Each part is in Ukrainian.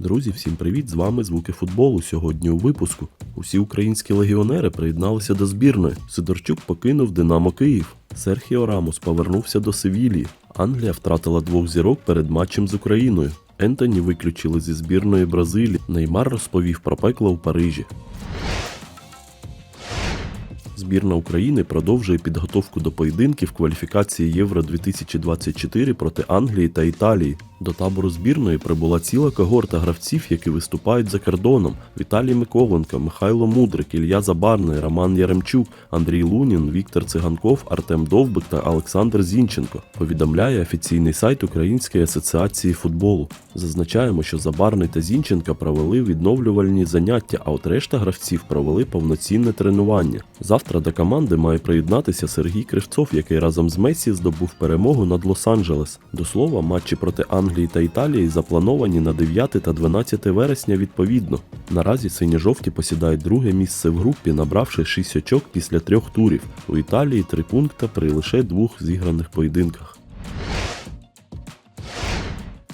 Друзі, всім привіт! З вами звуки футболу. Сьогодні у випуску. Усі українські легіонери приєдналися до збірної. Сидорчук покинув Динамо Київ. Серхіо Рамос повернувся до Севілії. Англія втратила двох зірок перед матчем з Україною. Ентоні виключили зі збірної Бразилії. Неймар розповів про пекло у Парижі. Збірна України продовжує підготовку до поєдинків кваліфікації Євро 2024 проти Англії та Італії. До табору збірної прибула ціла когорта гравців, які виступають за кордоном: Віталій Миколенко, Михайло Мудрик, Ілья Забарний, Роман Яремчук, Андрій Лунін, Віктор Циганков, Артем Довбик та Олександр Зінченко. Повідомляє офіційний сайт Української асоціації футболу. Зазначаємо, що Забарний та Зінченко провели відновлювальні заняття, а от решта гравців провели повноцінне тренування. Завтра до команди має приєднатися Сергій Кривцов, який разом з Месі здобув перемогу над Лос-Анджелес. До слова, матчі проти Англії та Італії заплановані на 9 та 12 вересня відповідно. Наразі сині-жовті посідають друге місце в групі, набравши 6 очок після трьох турів. У Італії три пункти при лише двох зіграних поєдинках.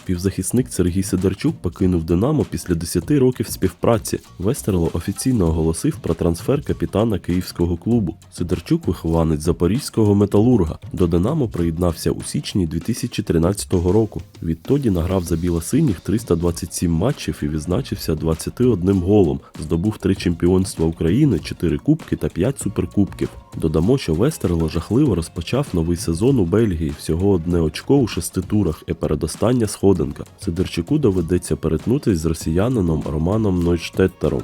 Півзахисник Сергій Сидорчук покинув Динамо після 10 років співпраці. Вестерло офіційно оголосив про трансфер капітана київського клубу. Сидорчук вихованець запорізького металурга. До Динамо приєднався у січні 2013 року. Відтоді награв за біло-синіх 327 матчів і відзначився 21 голом. Здобув три чемпіонства України, 4 кубки та 5 суперкубків. Додамо, що Вестерло жахливо розпочав новий сезон у Бельгії. Всього одне очко у шести турах і передостання сходинка. Сидорчуку доведеться перетнутись з росіянином Романом Нойштеттером.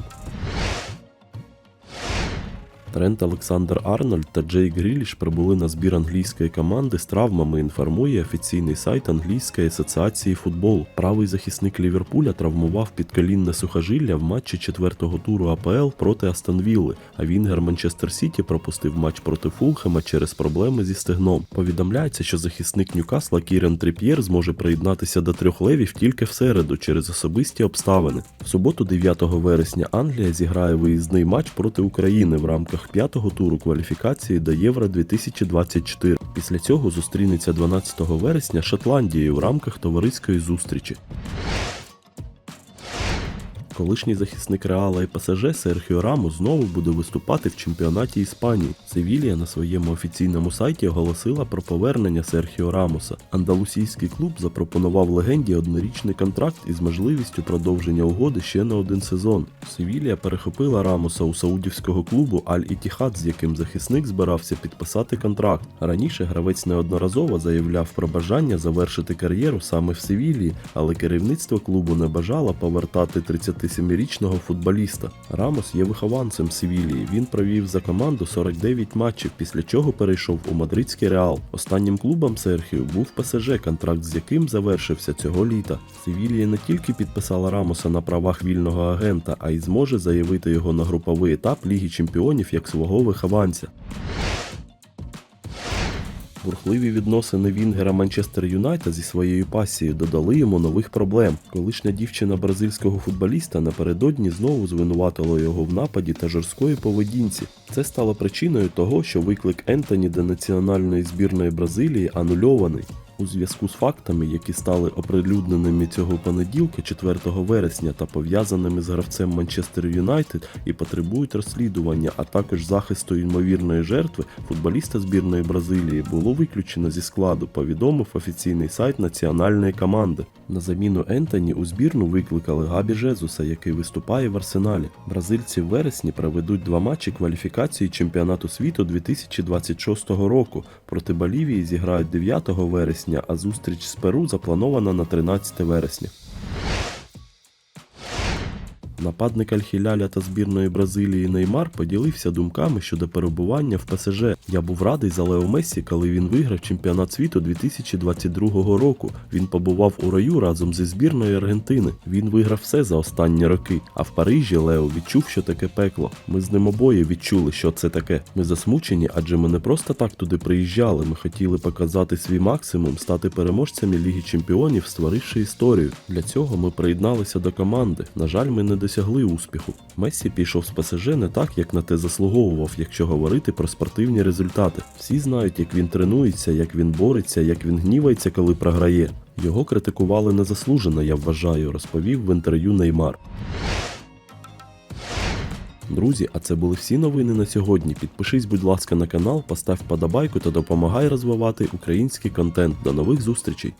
Трент Олександр Арнольд та Джей Гріліш прибули на збір англійської команди з травмами. Інформує офіційний сайт англійської асоціації футболу. Правий захисник Ліверпуля травмував підколінне сухожилля в матчі четвертого туру АПЛ проти Астон Вілли, а Вінгер Манчестер Сіті пропустив матч проти Фулхема через проблеми зі стегном. Повідомляється, що захисник Ньюкасла Кірен Тріп'єр зможе приєднатися до трьох левів тільки в середу через особисті обставини. В суботу, 9 вересня, Англія зіграє виїзний матч проти України в рамках п'ятого туру кваліфікації до Євро 2024. Після цього зустрінеться 12 вересня Шотландією в рамках товариської зустрічі. Колишній захисник Реала і ПСЖ Серхіо Рамос знову буде виступати в чемпіонаті Іспанії. Севілія на своєму офіційному сайті оголосила про повернення Серхіо Рамоса. Андалусійський клуб запропонував легенді однорічний контракт із можливістю продовження угоди ще на один сезон. Севілія перехопила Рамоса у саудівського клубу Аль Ітіхад, з яким захисник збирався підписати контракт. Раніше гравець неодноразово заявляв про бажання завершити кар'єру саме в Севілії, але керівництво клубу не бажало повертати 37-річного футболіста. Рамос є вихованцем Севілії. Він провів за команду 49 матчів, після чого перейшов у мадридський реал. Останнім клубом Серхіо був ПСЖ, контракт з яким завершився цього літа. Севілія не тільки підписала Рамоса на правах вільного агента, а й зможе заявити його на груповий етап Ліги Чемпіонів як свого вихованця. Бурхливі відносини Вінгера Манчестер Юнайтед зі своєю пасією додали йому нових проблем. Колишня дівчина бразильського футболіста напередодні знову звинуватила його в нападі та жорсткої поведінці. Це стало причиною того, що виклик Ентоні до національної збірної Бразилії анульований. У зв'язку з фактами, які стали оприлюдненими цього понеділка, 4 вересня, та пов'язаними з гравцем Манчестер Юнайтед і потребують розслідування, а також захисту ймовірної жертви, футболіста збірної Бразилії було виключено зі складу, повідомив офіційний сайт національної команди. На заміну Ентоні у збірну викликали Габі Жезуса, який виступає в арсеналі. Бразильці в вересні проведуть два матчі кваліфікації чемпіонату світу 2026 року. Проти Болівії зіграють 9 вересня, а зустріч з Перу запланована на 13 вересня. Нападник Аль-Хіляля та збірної Бразилії Неймар поділився думками щодо перебування в ПСЖ. Я був радий за Лео Мессі, коли він виграв чемпіонат світу 2022 року. Він побував у раю разом зі збірною Аргентини. Він виграв все за останні роки. А в Парижі Лео відчув, що таке пекло. Ми з ним обоє відчули, що це таке. Ми засмучені, адже ми не просто так туди приїжджали. Ми хотіли показати свій максимум, стати переможцями Ліги Чемпіонів, створивши історію. Для цього ми приєдналися до команди. На жаль, ми не досягли успіху. Мессі пішов з ПСЖ не так, як на те заслуговував, якщо говорити про спортивні результати. Всі знають, як він тренується, як він бореться, як він гнівається, коли програє. Його критикували незаслужено, я вважаю, розповів в інтерв'ю Неймар. Друзі, а це були всі новини на сьогодні. Підпишись, будь ласка, на канал, постав подобайку та допомагай розвивати український контент. До нових зустрічей!